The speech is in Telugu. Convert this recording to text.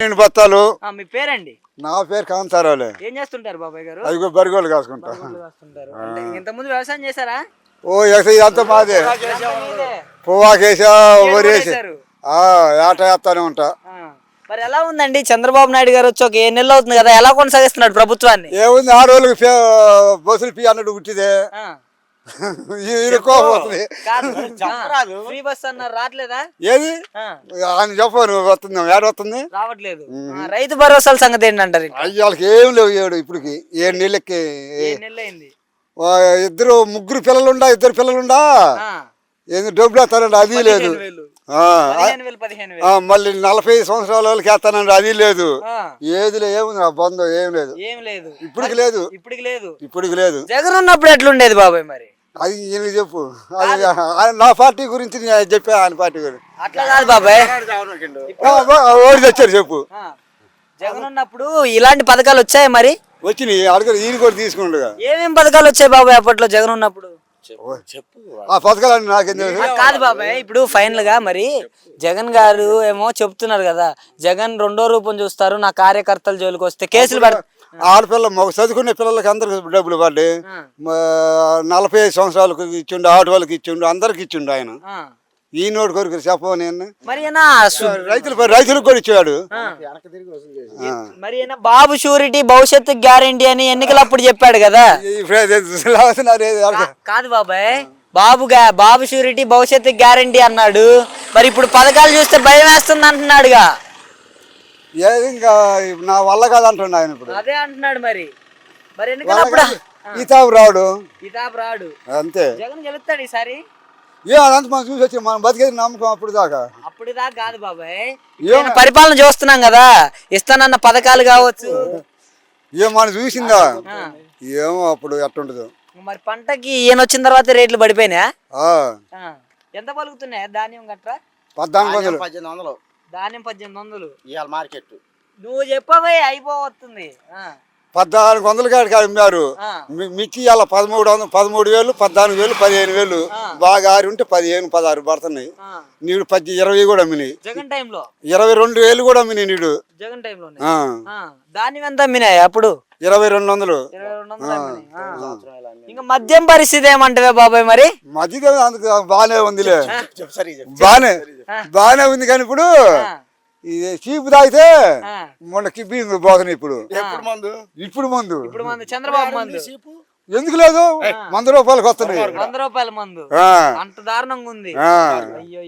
రెండు బత్తాలు ఆ, మీ పేరండి? నా పేరు కాంతారావులే ఏం చేస్తుంటారు బాబాయ్ గారు? అదిగో బరిగోలు కాసుకుంటా. అంటే ఇంతకుముందు వ్యవసాయం చేశారా? ఓ ఇదంతా మాదే. మీదే. పువ్వాకేసా? ఆ, ఏట వేస్తానే ఉంటా. ఆ. మరి ఎలా ఉందండి? చంద్రబాబు నాయుడు గారు వచ్చి ఒక ఏ నెలలు అవుతుంది కదా ఎలా కొనసాగిస్తున్నాడు ప్రభుత్వాన్ని? ఏముంది ఆడవాళ్ళకి పే- బస్సులు పి అన్నట్టు పుట్టిదే. ఆ. ఇరుకోపోతుంది ఫ్రీ బస్ అన్నారు రావట్లేదా? ఏది? ఆ. ఆయన చెప్పను వస్తుంది. ఏడ వస్తుంది? రావట్లేదు. ఆ, రైతు భరోసాల సంగతి ఏంటంటారు అయ్యి వాళ్ళకి ఏం లేవు ఏడు ఇప్పటికి. ఏడు నెలలకి. ఆ, ఇద్దరు ముగ్గురు పిల్లలుండా ఇద్దరు పిల్లలుండా? ఆ. ఏంది డబ్బులు వేస్తానండి అది లేదు. ఆ, ఆ, మళ్ళీ నలభై సంవత్సరాల వాళ్ళకి వేస్తానండి అది లేదు. ఆ. ఏది ఏముంది? నా బంధం ఏం లేదు. ఏం లేదు. ఇప్పటికి లేదు. ఇప్పటికి లేదు. ఇప్పటికి లేదు. జగన్ ఉన్నప్పుడు ఎట్లుండేది బాబాయ్ మరి? అది ఈయనకి చెప్పు. అది ఆయన నా పార్టీ గురించి నేను చెప్పా ఆయన పార్టీ గురించి. అట్లా కాదు బాబాయ్. ఓడి తెచ్చారు చెప్పు. జగన్ ఉన్నప్పుడు ఇలాంటి పథకాలు వచ్చాయి మరి? వచ్చినాయి. అడగరు ఈయన కూడా తీసుకుండగా ఏమేం పథకాలు వచ్చాయి బాబాయ్ అప్పట్లో జగన్ ఉన్నప్పుడు? ఆ పథకాలన్నీ నాకేం కాదు బాబాయ్ ఇప్పుడు ఫైనల్గా మరి జగన్ గారు ఏమో చెప్తున్నారు కదా జగన్ రెండో రూపం చూస్తారు నా కార్యకర్తల జోలికి వస్తే కేసులు పెడ ఆడపిల్ల మగ చదువుకునే పిల్లలకి అందరికి డబ్బులు. మా నలభై ఐదు సంవత్సరాలకు ఇచ్చిండు ఆట వాళ్ళకి ఇచ్చిండు అందరికి ఇచ్చిండు ఆయన. ఆ. ఈ నోటి కొరకు చెప్పవు నేను? రైతులు రైతులకు కూడా ఇచ్చాడు. మరి బాబు షూరిటీ భవిష్యత్తు గ్యారంటీ అని ఎన్నికలు అప్పుడు చెప్పాడు కదా. కాదు బాబాయ్. బాబు గా- బాబు షూరిటీ భవిష్యత్తు గ్యారంటీ అన్నాడు. మరి ఇప్పుడు పథకాలు చూస్తే భయం వేస్తుంది అంటున్నాడుగా. ఏది ఇంకా నా వల్ల కాదు అంటుండు ఆయన ఇప్పుడు. అదే అంటున్నాడు మరి. మరి ఎన్నికలు అప్పుడు? రాడు. ఇతాబ్ రాడు. అంతే. జగన్ గెలుస్తాడు ఈసారి? ఏ అదంతా మనం చూసి వచ్చి మనం బతికేది నమ్మకం అప్పుడు దాకా. అప్పుడు దాకా కాదు బాబాయ్. ఏం- పరిపాలన చూస్తున్నాం కదా. ఇస్తానన్న పథకాలు కావచ్చు. ఏం మనం చూసిందా? ఆ. ఏమో అప్పుడు ఎట్టుండదు మరి పంటకి ఈయన వచ్చిన తర్వాత రేట్లు పడిపోయినా ఆ, ఎంత పలుకుతున్నాయి? ధాన్యం గట్రా? పద్నాలుగు వందలు. పద్దెనిమిది వందలు. ధాన్యం పద్దెనిమిది వందలు. ఇవాళ మార్కెట్ నువ్వు చెప్పవే అయిపోతుంది ఆ, పద్నాలుగు వందలు కాడికి అమ్మారు. ఆ, మి- మిర్చి అలా పదమూడు వందలు పదమూడు వేలు పద్నాలుగు వేలు పదిహేను వేలు. బాగా ఆరి ఉంటే పదిహేను పదహారు పడుతున్నాయి. నీడు పది ఇరవై కూడా అమ్మినాయి. ఇరవై రెండు వేలు కూడా అమ్మినాయి నీడు. ధాన్యం ఎంత అమ్మినాయి అప్పుడు? ఇరవై రెండు వందలు. ఇంకా మద్యం పరిస్థితి ఏమంటవే బాబాయ్ మరి? మధ్యలో అందుకు బాగానే ఉందిలే. బాగానే బాగానే ఉంది కానీ ఇప్పుడు ఇది చీపు తాగితే. మొన్న కిబ్బి పోతున్నాయి ఇప్పుడు. ఎప్పుడు మందు? ఇప్పుడు ముందు. ఇప్పుడు మందు చంద్రబాబు మందు. ఎందుకు లేదు? వంద రూపాయలకు వస్తున్నాయి. వంద రూపాయల మందు. అంత దారుణంగా ఉంది. అయ్యో